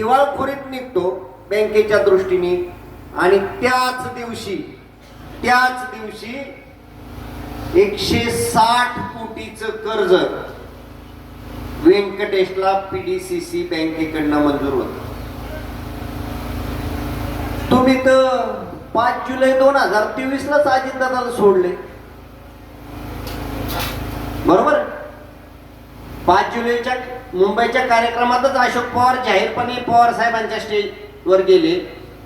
दिवाळखोरीत निघतो बँकेच्या दृष्टीने. आणि त्याच दिवशी त्याच दिवशी एकशे साठ कोटीच कर्ज व्यंकटेशला पीडीसीसी बँकेकडनं मंजूर होत. तुम्ही तर पाच जुलै दोन हजार तेवीस लाच अजितदादाला सोडले. बरोबर? पाच जुलैच्या मुंबईच्या कार्यक्रमातच अशोक पवार जाहीरपणे पवार साहेबांच्या स्टेजवर गेले.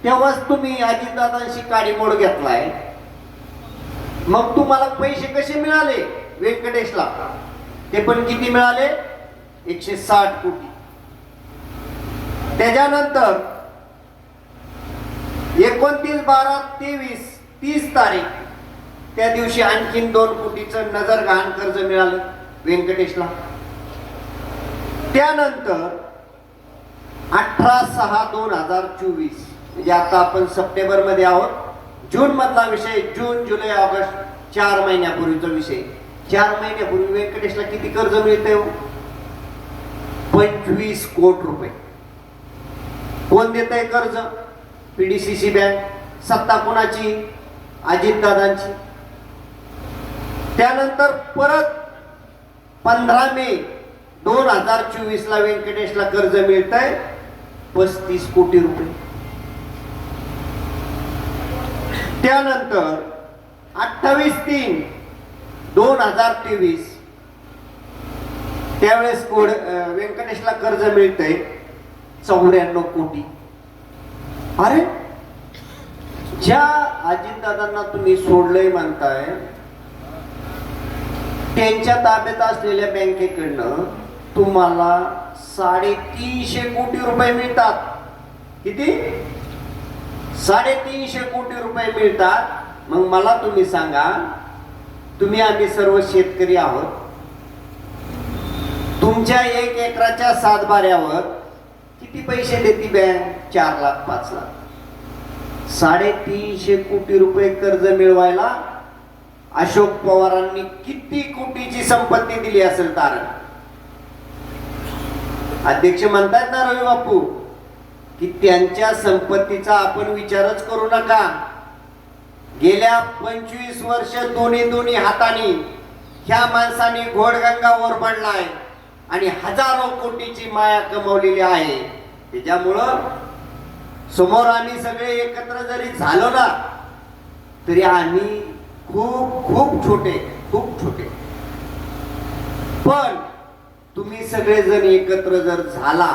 तेव्हाच तुम्ही अजितदादांशी काडीमोड घेतलाय. मग तुम्हाला पैसे कसे मिळाले व्यंकटेशला? ते पण किती मिळाले? एकशे साठ कोटी. त्याच्यानंतर एकोणतीस बारा तेवीस तीस तारीख त्या दिवशी आणखीन दोन कोटीचं नजर गहाण कर्ज मिळालं व्यंकटेशला. त्यानंतर अठरा सहा दोन हजार चोवीस. म्हणजे आता आपण सप्टेंबरमध्ये आहोत. जून मधला विषय जून जुलै ऑगस्ट चार महिन्यापूर्वीचा विषय. चार महिन्यापूर्वी व्यंकटेशला किती कर्ज मिळते हो? पंचवीस कोट रुपये. कोण देत आहे कर्ज पीडीसीसी बँक सत्ता कोणाची? अजितदादांची. त्यानंतर परत पंधरा मे. दोन हजार चोवीस ला व्यंकटेशला कर्ज मिळत आहे पस्तीस कोटी रुपये. त्यानंतर अठ्ठावीस तीन दोन हजार तेवीस त्यावेळेस कोड व्यंकटेशला कर्ज मिळतंय चौऱ्याण्णव कोटी. अरे ज्या अजितदादांना तुम्ही सोडलंय म्हणताय त्यांच्या ताब्यात असलेल्या बँकेकडनं तुम्हाला साडेतीनशे कोटी रुपये मिळतात. किती? साडेतीनशे कोटी रुपये मिळतात. मग मला तुम्ही सांगा तुम्ही आम्ही सर्व शेतकरी आहोत. तुमच्या एक एकराच्या सातबाऱ्यावर किती पैसे देते बँक चार लाख पाच लाख. साडेतीनशे कोटी रुपये कर्ज मिळवायला अशोक पवारांनी किती कोटीची संपत्ती दिली असेल तारण? अध्यक्ष म्हणतात ना रवी बापू की त्यांच्या संपत्तीचा आपण विचारच करू नका. गेल्या पंचवीस वर्ष दोन्ही दोन्ही हाताने ह्या माणसाने घोडगंगा वर पडलाय आणि हजारो कोटीची माया कमवलेली आहे. त्याच्यामुळं समोर आम्ही सगळे एकत्र जरी झालो ना तरी आम्ही खूप खूप छोटे खूप छोटे. पण तुम्ही सगळेजण एकत्र जर झाला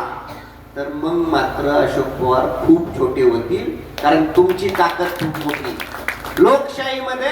तर मग मात्र अशोक पवार खूप छोटे होतील कारण तुमची ताकद खूप मोठी. लोकशाहीमध्ये